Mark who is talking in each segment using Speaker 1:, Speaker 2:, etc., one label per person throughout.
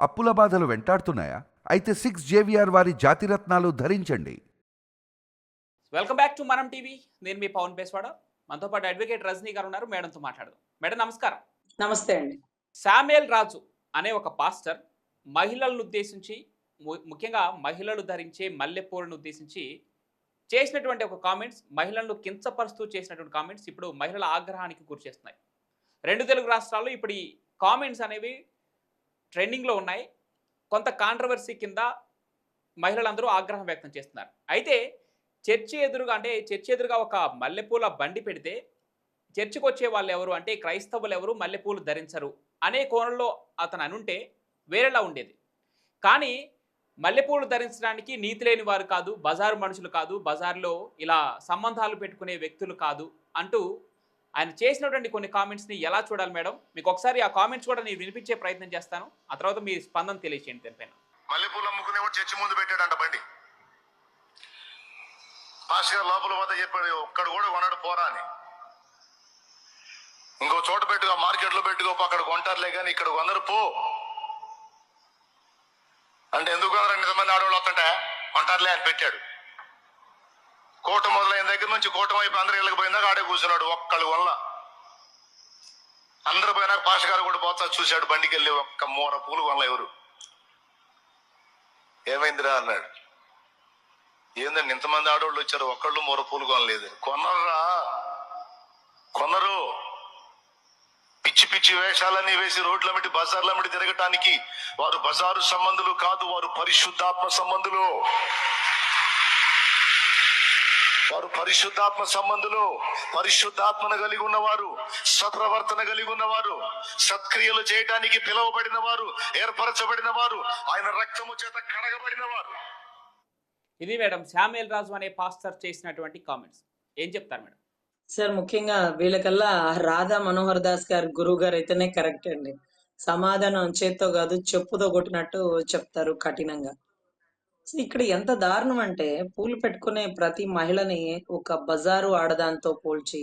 Speaker 1: అప్పుల బాధలు వెంటాడుతున్నాయా? అయితే సిక్స్ జేవిఆర్ వారి జాతిరత్నాలు ధరించండి.
Speaker 2: Welcome back to Manam TV నేను మీ పవన్ బేస్వాడ. మనతో పాటు అడ్వకేట్ రజనీ గారు ఉన్నారు. మేడంతో మాట్లాడదాం. మేడం నమస్కారం.
Speaker 3: నమస్తే అండి.
Speaker 2: శామ్యుయల్ రాజు అనే ఒక పాస్టర్ మహిళలను ఉద్దేశించి ముఖ్యంగా మహిళలు ధరించే మల్లెపూలను ఉద్దేశించి చేసినటువంటి ఒక కామెంట్స్ మహిళలను కించపరుస్తూ చేసినటువంటి కామెంట్స్ ఇప్పుడు మహిళల ఆగ్రహానికి గురి చేస్తున్నాయి. రెండు తెలుగు రాష్ట్రాల్లో ఇప్పుడు ఈ కామెంట్స్ అనేవి ట్రెండింగ్లో ఉన్నాయి. కొంత కాంట్రవర్సీ కింద మహిళలందరూ ఆగ్రహం వ్యక్తం చేస్తున్నారు. అయితే చర్చి ఎదురుగా అంటే చర్చి ఎదురుగా ఒక మల్లెపూల బండి పెడితే చర్చికి వచ్చే వాళ్ళు ఎవరు అంటే క్రైస్తవులు ఎవరు మల్లెపూలు ధరించరు అనే కోణంలో అతను అనుంటే వేరేలా ఉండేది. కానీ మల్లెపూలు ధరించడానికి నీతి లేని వారు కాదు బజారు మనుషులు కాదు బజార్లో ఇలా సంబంధాలు పెట్టుకునే వ్యక్తులు కాదు అంటూ ఆయన చేసినటువంటి కొన్ని కామెంట్స్ని ఎలా చూడాలి మేడం? మీకు ఒకసారి ఆ కామెంట్స్ కూడా నేను వినిపించే ప్రయత్నం చేస్తాను. ఆ తర్వాత మీ స్పందన తెలియచేయండి దీనిపైన
Speaker 4: మల్లెపూలు అమ్ముకునే చర్చి ముందు పెట్టాడంట బండి. పాస్ గారు లోపల పోతే చెప్పాడు ఒక్కడు కూడా కొనడు పోరా అని. ఇంకో చోట పెట్టుకో మార్కెట్లో పెట్టుకో అక్కడ కొంటారులే కానీ ఇక్కడ కొందరు పో. అంటే ఎందుకు కొందరు? మంది ఆడవాళ్ళు వస్తుంటే కొంటారులే అని పెట్టాడు. కోట మొదలైన దగ్గర నుంచి కూటమి వైపు అందరు ఇళ్ళకి పోయిందాక ఆడే కూర్చున్నాడు ఒక్కళ్ళు వల్ల. అందరు పోయినాక పాష గారు కూడా పోతా చూశాడు బండికి వెళ్ళి ఒక్క మూర పూలు వల్ల ఎవరు. ఏమైందిరా అన్నాడు. ఏందండి ఇంతమంది ఆడవాళ్ళు వచ్చారు ఒక్కళ్ళు మూర పూలు కొనలేదు. కొనరా కొనరు. పిచ్చి పిచ్చి వేషాలన్నీ వేసి రోడ్ల మిటి బజార్ల మిటి తిరగటానికి వారు బజారు సంబంధులు కాదు వారు పరిశుద్ధాత్మ సంబంధులు. వారు పరిశుద్ధాత్మ సంబంధులు పరిశుద్ధాత్మను కలిగి ఉన్నవారు సత్ప్రవర్తన కలిగి ఉన్నవారు సత్క్రియలు చేయడానికి పిలువబడిన వారు ఏర్పరచబడిన వారు ఆయన రక్తము చేత కడగబడిన వారు.
Speaker 2: ఇది మేడం శామ్యుయల్ రాజు అనే పాస్టర్ చేసినటువంటి కామెంట్స్ ఏం చెప్తారు మేడం?
Speaker 3: సార్ ముఖ్యంగా వీళ్ళకల్లా రాధా మనోహర్ దాస్ గారు గురువు గారు అయితేనే కరెక్ట్ అండి. సమాధానం చేత్తో కాదు చెప్పుతో కొట్టినట్టు చెప్తారు కఠినంగా. ఇక్కడ ఎంత దారుణం అంటే పూలు పెట్టుకునే ప్రతి మహిళని ఒక బజారు ఆడదాంతో పోల్చి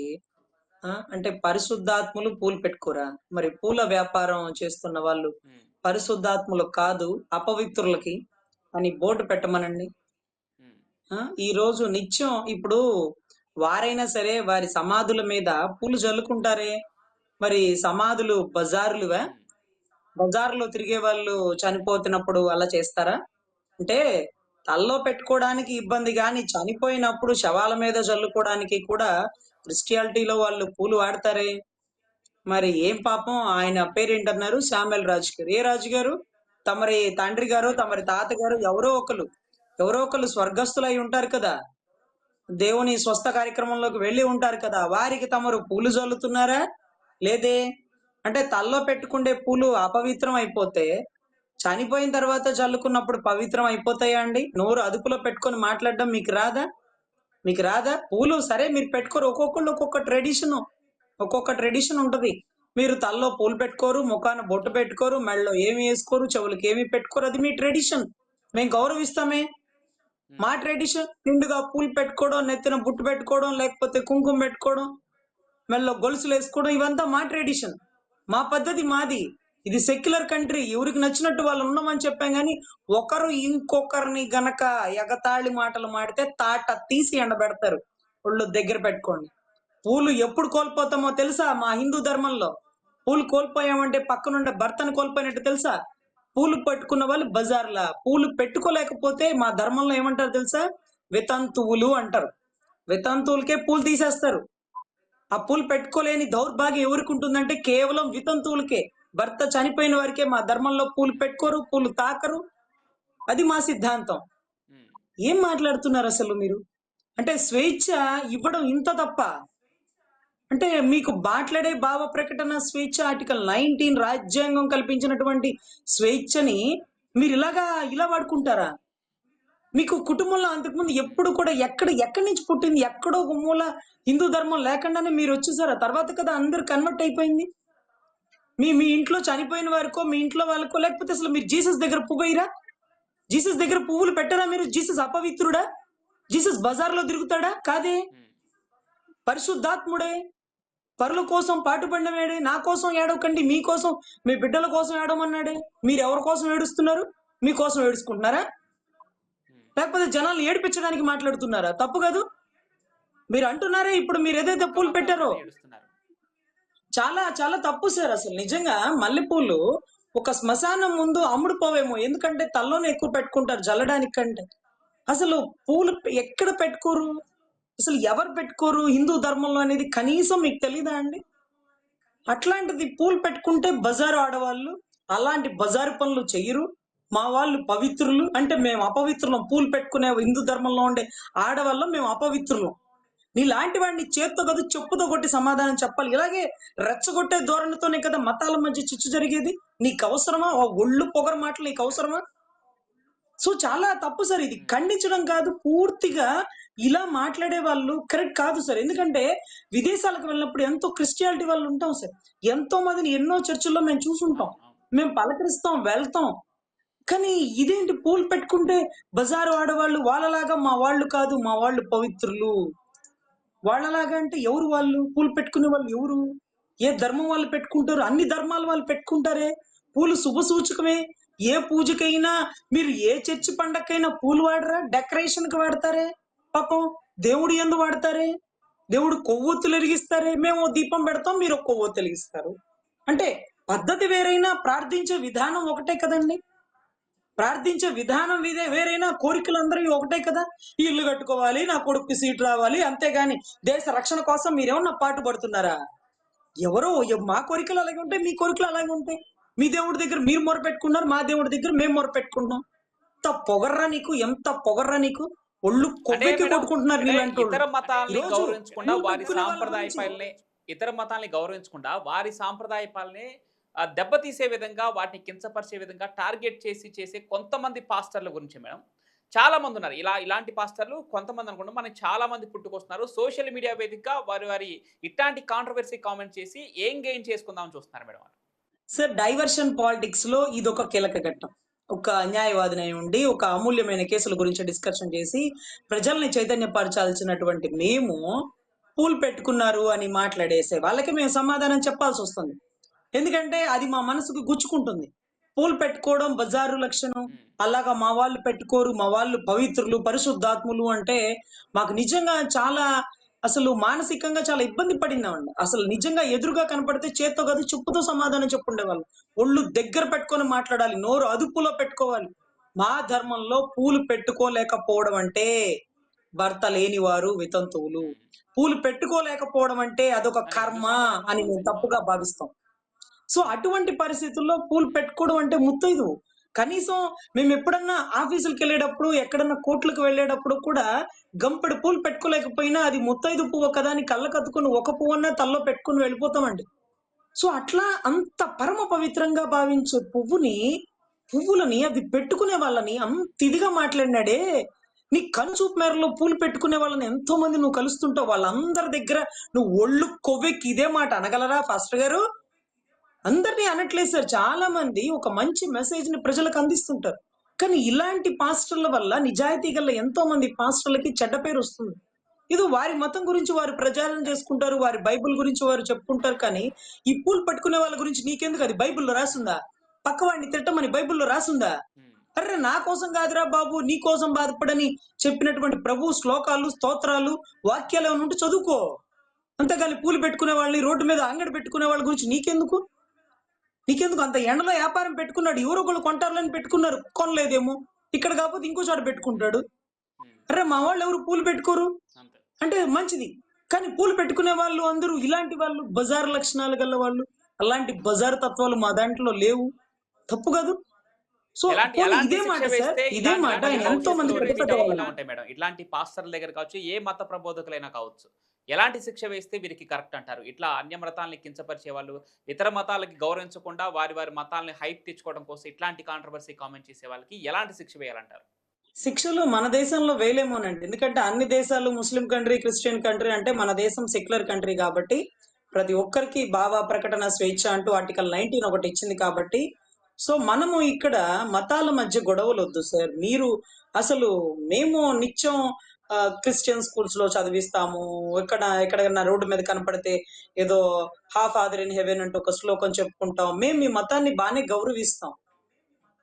Speaker 3: ఆ, అంటే పరిశుద్ధాత్ములు పూలు పెట్టుకోరా? మరి పూల వ్యాపారం చేస్తున్న వాళ్ళు పరిశుద్ధాత్ములు కాదు అపవిత్రులకి అని బోర్డు పెట్టమనండి. ఈ రోజు నిత్యం ఇప్పుడు వారైనా సరే వారి సమాధుల మీద పూలు చల్లుకుంటారే మరి సమాధులు బజారులువా. బజార్లో తిరిగే వాళ్ళు చనిపోతున్నప్పుడు అలా చేస్తారా? అంటే తల్లో పెట్టుకోవడానికి ఇబ్బంది కానీ చనిపోయినప్పుడు శవాల మీద చల్లుకోవడానికి కూడా క్రిస్టియాలిటీలో వాళ్ళు పూలు వాడతారే? మరి ఏం పాపం? ఆయన పేరేంటన్నారు? శామ్యుల్ రాజు గారు ఏ రాజు గారు తమరి తండ్రి గారు తమరి తాతగారు ఎవరో ఒకరు ఎవరో ఒకరు స్వర్గస్థులై ఉంటారు కదా. దేవుని స్వస్థ కార్యక్రమంలోకి వెళ్ళి ఉంటారు కదా. వారికి తమరు పూలు చల్లుతున్నారా లేదే? అంటే తల్లో పెట్టుకుండే పూలు అపవిత్రం అయిపోతే చనిపోయిన తర్వాత చల్లుకున్నప్పుడు పవిత్రం అయిపోతాయా అండి? నోరు అదుపులో పెట్టుకొని మాట్లాడడం మీకు రాదా? మీకు రాదా? పూలు సరే మీరు పెట్టుకోరు. ఒక్కొక్కళ్ళు ఒక్కొక్క ట్రెడిషన్ ఒక్కొక్క ట్రెడిషన్ ఉంటది. మీరు తల్లో పూలు పెట్టుకోరు ముఖాన బొట్టు పెట్టుకోరు మెడలో ఏమి వేసుకోరు చెవులకి ఏమి పెట్టుకోరు. అది మీ ట్రెడిషన్. మేము గౌరవిస్తామే. మా ట్రెడిషన్ నిండుగా పూలు పెట్టుకోవడం నెత్తిన బుట్టు పెట్టుకోవడం లేకపోతే కుంకుమ పెట్టుకోవడం మెడలో గొలుసులు వేసుకోవడం ఇవంతా మా ట్రెడిషన్. మా పద్ధతి మాది. ఇది సెక్యులర్ కంట్రీ ఎవరికి నచ్చినట్టు వాళ్ళు ఉన్నామని చెప్పాం కానీ ఒకరు ఇంకొకరిని గనక ఎగతాళి మాటలు మాడితే తాట తీసి ఎండబెడతారు. ఒళ్ళు దగ్గర పెట్టుకోండి. పూలు ఎప్పుడు కోల్పోతామో తెలుసా మా హిందూ ధర్మంలో? పూలు కోల్పోయామంటే పక్కనుండే భర్తను కోల్పోయినట్టు తెలుసా? పూలు పట్టుకున్న వాళ్ళు బజార్లా. పూలు పెట్టుకోలేకపోతే మా ధర్మంలో ఏమంటారు తెలుసా? వితంతువులు అంటారు. వితంతువులకే పూలు తీసేస్తారు. ఆ పూలు పెట్టుకోలేని దౌర్భాగ్యం ఎవరికి ఉంటుందంటే కేవలం వితంతువులకే. భర్త చనిపోయిన వారికే మా ధర్మంలో పూలు పెట్టుకోరు పూలు తాకరు. అది మా సిద్ధాంతం. ఏం మాట్లాడుతున్నారు అసలు మీరు? అంటే స్వేచ్ఛ ఇవ్వడం ఇంత తప్ప. అంటే మీకు మాట్లాడే భావ ప్రకటన స్వేచ్ఛ ఆర్టికల్ నైన్టీన్ రాజ్యాంగం కల్పించినటువంటి స్వేచ్ఛని మీరు ఇలాగా ఇలా వాడుకుంటారా? మీకు కుటుంబంలో అంతకుముందు ఎప్పుడు కూడా ఎక్కడ ఎక్కడి నుంచి పుట్టింది? ఎక్కడో మూల హిందూ ధర్మం లేకుండానే మీరు వచ్చేసారా? తర్వాత కదా అందరు కన్వర్ట్ అయిపోయింది. మీ మీ ఇంట్లో చనిపోయిన వారికో మీ ఇంట్లో వాళ్ళకో లేకపోతే అసలు మీరు జీసస్ దగ్గర పువ్వేయరా జీసస్ దగ్గర పువ్వులు పెట్టరా మీరు? జీసస్ అపవిత్రుడా? జీసస్ బజార్లో తిరుగుతాడా? కాదే. పరిశుద్ధాత్ముడే పరుల కోసం పాటుపడినవాడే నా కోసం ఏడవకండి మీ కోసం మీ బిడ్డల కోసం ఏడవమన్నాడే? మీరు ఎవరి కోసం ఏడుస్తున్నారు? మీ కోసం ఏడుచుకుంటున్నారా. లేకపోతే జనాలు ఏడిపించడానికి మాట్లాడుతున్నారా? తప్పు కాదు. మీరు అంటున్నారే ఇప్పుడు మీరు ఏదైతే పూలు పెట్టారో చాలా చాలా తప్పు సార్ అసలు. నిజంగా మల్లెపూలు ఒక శ్మశానం ముందు అమ్ముడు పోవేమో ఎందుకంటే తల్లోనే ఎక్కువ పెట్టుకుంటారు జల్లడానికి కంటే. అసలు పూలు ఎక్కడ పెట్టుకోరు? అసలు ఎవరు పెట్టుకోరు? హిందూ ధర్మంలో అనేది కనీసం మీకు తెలీదా అండి? అట్లాంటిది పూలు పెట్టుకుంటే బజారు ఆడవాళ్ళు అలాంటి బజారు పనులు చెయ్యరు. మా వాళ్ళు పవిత్రులు. అంటే మేము అపవిత్రులం. పూలు పెట్టుకునే హిందూ ధర్మంలో ఉండే ఆడవాళ్ళం మేము అపవిత్రులం. నీలాంటి వాడిని చేత్తో కదా చెప్పుతో కొట్టి సమాధానం చెప్పాలి. ఇలాగే రెచ్చగొట్టే ధోరణితోనే కదా మతాల మధ్య చిచ్చు జరిగేది? నీకు అవసరమా? ఒళ్ళు పొగర మాటలు నీకు అవసరమా? సో చాలా తప్పు సార్ ఇది. ఖండించడం కాదు పూర్తిగా ఇలా మాట్లాడే వాళ్ళు కరెక్ట్ కాదు సార్. ఎందుకంటే విదేశాలకు వెళ్ళినప్పుడు ఎంతో క్రిస్టియాలిటీ వాళ్ళు ఉంటాం సార్. ఎంతో మందిని ఎన్నో చర్చిల్లో మేము చూసుంటాం. మేము పలకరిస్తాం వెళ్తాం. కానీ ఇదేంటి పూలు పెట్టుకుంటే బజారు ఆడవాళ్ళు వాళ్ళలాగా మా వాళ్ళు కాదు మా వాళ్ళు పవిత్రులు? వాళ్ళలాగా అంటే ఎవరు వాళ్ళు? పూలు పెట్టుకునే వాళ్ళు ఎవరు? ఏ ధర్మం వాళ్ళు పెట్టుకుంటారు? అన్ని ధర్మాలు వాళ్ళు పెట్టుకుంటారే? పూలు శుభ సూచకమే. ఏ పూజకైనా మీరు ఏ చర్చి పండగకైనా పూలు వాడరా? డెకరేషన్కి వాడతారే? పాపం దేవుడు ఎందు వాడతారే? దేవుడు కొవ్వొత్తులు ఎరిగిస్తారే? మేము దీపం పెడతాం మీరు కొవ్వొత్తులు ఎరిగిస్తారు. అంటే పద్ధతి వేరైనా ప్రార్థించే విధానం ఒకటే కదండి. ప్రార్థించే విధానం ఇదే. వేరైనా కోరికలు అందరూ ఒకటే కదా. ఈ ఇల్లు కట్టుకోవాలి నా కొడుకు సీట్ రావాలి అంతేగాని దేశ రక్షణ కోసం మీరేమన్నా పాటు పడుతున్నారా ఎవరో ఎవ్- మా కోరికలు అలాగే ఉంటాయి మీ కోరికలు అలాగే ఉంటాయి. మీ దేవుడి దగ్గర మీరు మొర పెట్టుకున్నారు మా దేవుడి దగ్గర మేము మొర పెట్టుకుంటాం ఎంత పొగర్రా నీకు ఎంత పొగర్రా నీకు? ఒళ్ళు కొట్టుకుంటున్నారు.
Speaker 2: ఇతర మతాల్ని గౌరవించకుండా వారి సాంప్రదాయ పాలనే ఇతర మతాల్ని గౌరవించకుండా వారి సాంప్రదాయ పాలనే దెబ్బతీసే విధంగా వాటిని కించపరిచే విధంగా టార్గెట్ చేసి చేసే కొంతమంది పాస్టర్ల గురించి మేడం. చాలా మంది ఉన్నారు. ఇలా ఇలాంటి పాస్టర్లు కొంతమంది అనుకుంటాం మనకి చాలా మంది పుట్టుకొస్తున్నారు. సోషల్ మీడియా వేదికగా వారి వారి ఇట్లాంటి కాంట్రవర్సీ కామెంట్ చేసి ఏం గెయిన్ చేసుకుందామని చూస్తున్నారు మేడం
Speaker 3: సార్ డైవర్షన్ పాలిటిక్స్లో ఇది ఒక కీలక ఘట్టం. ఒక న్యాయవాదిని ఉండి ఒక అమూల్యమైన కేసుల గురించి డిస్కషన్ చేసి ప్రజల్ని చైతన్యపరచాల్సినటువంటి మేము పూలు పెట్టుకున్నారు అని మాట్లాడేసే వాళ్ళకి మేము సమాధానం చెప్పాల్సి వస్తుంది. ఎందుకంటే అది మా మనసుకు గుచ్చుకుంటుంది. పూలు పెట్టుకోవడం బజారు లక్షణం. అలాగా మా వాళ్ళు పెట్టుకోరు మా వాళ్ళు పవిత్రులు పరిశుద్ధాత్ములు అంటే మాకు నిజంగా చాలా అసలు మానసికంగా చాలా ఇబ్బంది పడిందామండి అసలు నిజంగా ఎదురుగా కనపడితే చేత్తో కాదు చెప్పుతో సమాధానం చెప్పుండేవాళ్ళు. ఒళ్ళు దగ్గర పెట్టుకొని మాట్లాడాలి నోరు అదుపులో పెట్టుకోవాలి. మా ధర్మంలో పూలు పెట్టుకోలేకపోవడం అంటే భర్త లేనివారు వితంతువులు. పూలు పెట్టుకోలేకపోవడం అంటే అదొక కర్మ అని మేము తప్పుగా భావిస్తాం. సో అటువంటి పరిస్థితుల్లో పూలు పెట్టుకోవడం అంటే ముత్తైదు కనీసం మేము ఎప్పుడన్నా ఆఫీసులకు వెళ్ళేటప్పుడు ఎక్కడన్నా కోట్లకు వెళ్ళేటప్పుడు కూడా గంపెడు పూలు పెట్టుకోలేకపోయినా అది ముత్తైదు పువ్వు కదా అని కళ్ళకద్దుకుని ఒక పువ్వన్నా తల్లో పెట్టుకుని వెళ్ళిపోతామండి. సో అట్లా అంత పరమ పవిత్రంగా భావించే పువ్వుని పువ్వులని అది పెట్టుకునే వాళ్ళని అంత ఇదిగా మాట్లాడినాడే. నీ కనుచూపు మేరలో పూలు పెట్టుకునే వాళ్ళని ఎంతో మంది నువ్వు కలుస్తుంటావు. వాళ్ళందరి దగ్గర నువ్వు ఒళ్ళు కొవ్వెక్కి ఇదే మాట అనగలరా ఫాస్టర్ గారు? అందరినీ అనట్లేదు సార్. చాలా మంది ఒక మంచి మెసేజ్ని ప్రజలకు అందిస్తుంటారు. కానీ ఇలాంటి పాస్టర్ల వల్ల నిజాయితీ గల ఎంతో మంది పాస్టర్లకి చెడ్డ పేరు వస్తుంది. ఇది వారి మతం గురించి వారు ప్రచారం చేసుకుంటారు వారి బైబిల్ గురించి వారు చెప్పుకుంటారు కానీ ఈ పూలు పట్టుకునే వాళ్ళ గురించి నీకెందుకు? అది బైబిల్లో రాసుందా? పక్క వాడిని తిట్టమని బైబిల్లో రాసుందా. అరే నా కోసం కాదురా బాబు నీ కోసం బాధపడని చెప్పినటువంటి ప్రభు శ్లోకాలు స్తోత్రాలు వాక్యాలు ఏమైనా ఉంటే చదువుకో. అంతేగాని పూలు పెట్టుకునే వాళ్ళని రోడ్డు మీద అంగడి పెట్టుకునే వాళ్ళ గురించి నీకెందుకు? నీకెందుకు అంత ఎండలో వ్యాపారం పెట్టుకున్నాడు? ఎవరో ఒకళ్ళు కొంటారులని పెట్టుకున్నారు. కొనలేదేమో. ఇక్కడ కాకపోతే ఇంకో చోట పెట్టుకుంటాడు. అరే మా వాళ్ళు ఎవరు పూలు పెట్టుకోరు? అంటే మంచిది. కానీ పూలు పెట్టుకునే వాళ్ళు అందరూ ఇలాంటి వాళ్ళు బజార్ లక్షణాలు గల వాళ్ళు అలాంటి బజార్ తత్వాలు మా దాంట్లో లేవు. తప్పు కాదు. సో ఇదే మాట సార్ ఇదే మాట. ఎంతో మంది
Speaker 2: ఇట్లాంటి పాస్టర్ల దగ్గర కావచ్చు ఏ మత ప్రబోధకులైనా కావచ్చు. ఎలాంటి శిక్ష వేస్తే వీరికి కరెక్ట్ అంటారు? ఇట్లా అన్య మతాలని కించపరిచే వాళ్ళు ఇతర మతాలకి గౌరవించకుండా వారి వారి మతాలని హైప్ తెచ్చుకోవడం కోసం ఇట్లాంటి కాంట్రవర్సీ కామెంట్ చేసే వాళ్ళకి ఎలాంటి శిక్ష వేయాలంటారు?
Speaker 3: శిక్షలు మన దేశంలో వేయలేమోనండి. ఎందుకంటే అన్ని దేశాలు ముస్లిం కంట్రీ క్రిస్టియన్ కంట్రీ అంటే మన దేశం సెక్యులర్ కంట్రీ కాబట్టి ప్రతి ఒక్కరికి భావ ప్రకటన స్వేచ్ఛ అంటూ ఆర్టికల్ నైన్టీన్ ఒకటి ఇచ్చింది కాబట్టి. సో మనము ఇక్కడ మతాల మధ్య గొడవలు వద్దు సార్. మీరు అసలు మేము నిత్యం క్రిస్టియన్ స్కూల్స్లో చదివిస్తాము. ఎక్కడ ఎక్కడైనా రోడ్డు మీద కనపడితే ఏదో హాఫ్ ఆదర్ ఇన్ హెవెన్ అంటూ ఒక శ్లోకం చెప్పుకుంటాం. మేము మీ మతాన్ని బాగానే గౌరవిస్తాం.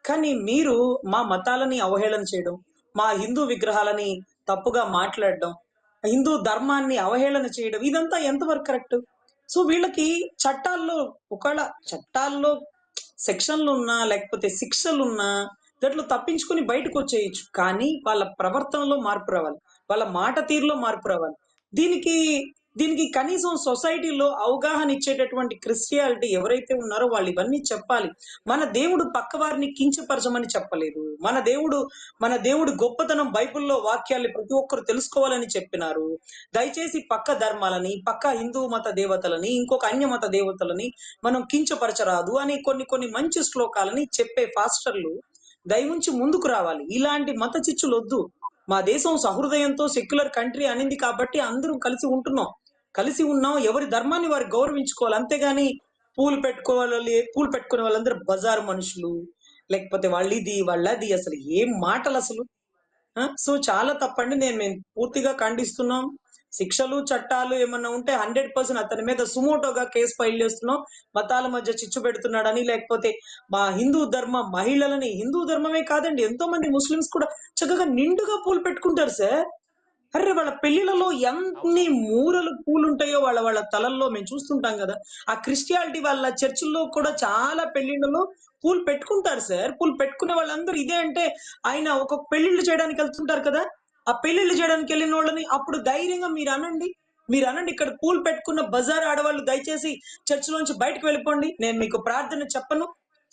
Speaker 3: కానీ మీరు మా మతాలని అవహేళన చేయడం మా హిందూ విగ్రహాలని తప్పుగా మాట్లాడడం హిందూ ధర్మాన్ని అవహేళన చేయడం ఇదంతా ఎంతవరకు కరెక్ట్? సో వీళ్ళకి చట్టాల్లో ఒకవేళ చట్టాల్లో సెక్షన్లు ఉన్నా లేకపోతే శిక్షలు ఉన్నా దాంట్లో తప్పించుకుని బయటకు వచ్చేయచ్చు. కానీ వాళ్ళ ప్రవర్తనలో మార్పు రావాలి. వాళ్ళ మాట తీరులో మార్పు రావాలి. దీనికి దీనికి కనీసం సొసైటీలో అవగాహన ఇచ్చేటటువంటి క్రిస్టియాలిటీ ఎవరైతే ఉన్నారో వాళ్ళు ఇవన్నీ చెప్పాలి. మన దేవుడు పక్కవారిని కించపరచమని చెప్పలేదు. మన దేవుడు మన దేవుడు గొప్పతనం బైబిల్లో వాక్యాల్ని ప్రతి ఒక్కరు తెలుసుకోవాలని చెప్పినారు. దయచేసి పక్క ధర్మాలని పక్క హిందూ మత దేవతలని ఇంకొక అన్య మత దేవతలని మనం కించపరచరాదు అని కొన్ని కొన్ని మంచి శ్లోకాలని చెప్పే ఫాస్టర్లు దయవుంచి ముందుకు రావాలి. ఇలాంటి మత చిచ్చులు వద్దు. మా దేశం సహృదయంతో సెక్యులర్ కంట్రీ అనింది కాబట్టి అందరం కలిసి ఉంటున్నాం. కలిసి ఉన్నాం ఎవరి ధర్మాన్ని వారు గౌరవించుకోవాలి. అంతేగాని పూలు పెట్టుకోవాలి పూలు పెట్టుకునే వాళ్ళందరూ బజారు మనుషులు. లేకపోతే వాళ్ళు ఇది వాళ్ళది అసలు ఏం మాటలు అసలు? సో చాలా తప్పండి. నేను మేము పూర్తిగా ఖండిస్తున్నాం. శిక్షలు చట్టాలు ఏమన్నా ఉంటే హండ్రెడ్ పర్సెంట్ అతని మీద సుమోటోగా కేసు ఫైల్ చేస్తున్నాం. మతాల మధ్య చిచ్చు పెడుతున్నాడని లేకపోతే మా హిందూ ధర్మ మహిళలని హిందూ ధర్మమే కాదండి ఎంతో మంది ముస్లిమ్స్ కూడా చక్కగా నిండుగా పూలు పెట్టుకుంటారు సార్. అరే వాళ్ళ పెళ్ళిలలో ఎన్ని మూరలు పూలు ఉంటాయో వాళ్ళ వాళ్ళ తలల్లో మేము చూస్తుంటాం కదా. ఆ క్రిస్టియాలిటీ వాళ్ళ చర్చిల్లో కూడా చాలా పెళ్ళిళ్ళలో పూలు పెట్టుకుంటారు సార్. పూలు పెట్టుకునే వాళ్ళందరూ ఇదే అంటే ఆయన ఒక పెళ్ళిళ్ళు చేయడానికి వెళ్తుంటారు కదా. ఆ పెళ్ళిళ్ళు చేయడానికి వెళ్ళిన వాళ్ళని అప్పుడు ధైర్యంగా మీరు అనండి. మీరు అనండి ఇక్కడ పూలు పెట్టుకున్న బజార్ ఆడవాళ్ళు దయచేసి చర్చిలోంచి బయటకు వెళ్ళిపోండి. నేను మీకు ప్రార్థన చెప్పను.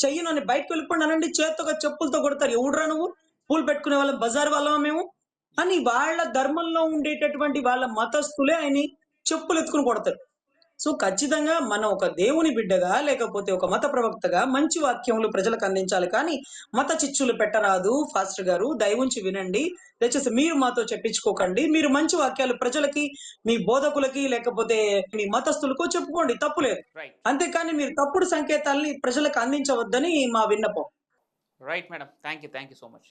Speaker 3: చెయ్యను అని బయటకు వెళ్ళిపోండి. అనండి చేత్తోగా చెప్పులతో కొడతారు. ఎవడురా నువ్వు? పూలు పెట్టుకునే వాళ్ళం బజార్ వాళ్ళమా మేము? అని వాళ్ళ ధర్మంలో ఉండేటటువంటి వాళ్ళ మతస్థులే ఆయన చెప్పులు ఎత్తుకుని కొడతారు. సో ఖచ్చితంగా మనం ఒక దేవుని బిడ్డగా లేకపోతే ఒక మత ప్రవక్తగా మంచి వాక్యములు ప్రజలకు అందించాలి. కానీ మత చిచ్చులు పెట్టరాదు ఫాస్టర్ గారు. దయవుంచి వినండి. దయచేసి మీరు మాతో చెప్పించుకోకండి. మీరు మంచి వాక్యాలు ప్రజలకి మీ బోధకులకి లేకపోతే మీ మతస్థులకు చెప్పుకోండి. తప్పులేదు అంతేకాని మీరు తప్పుడు సంకేతాల్ని ప్రజలకు అందించవద్దని మా విన్నపం.
Speaker 2: Right madam thank you thank you so much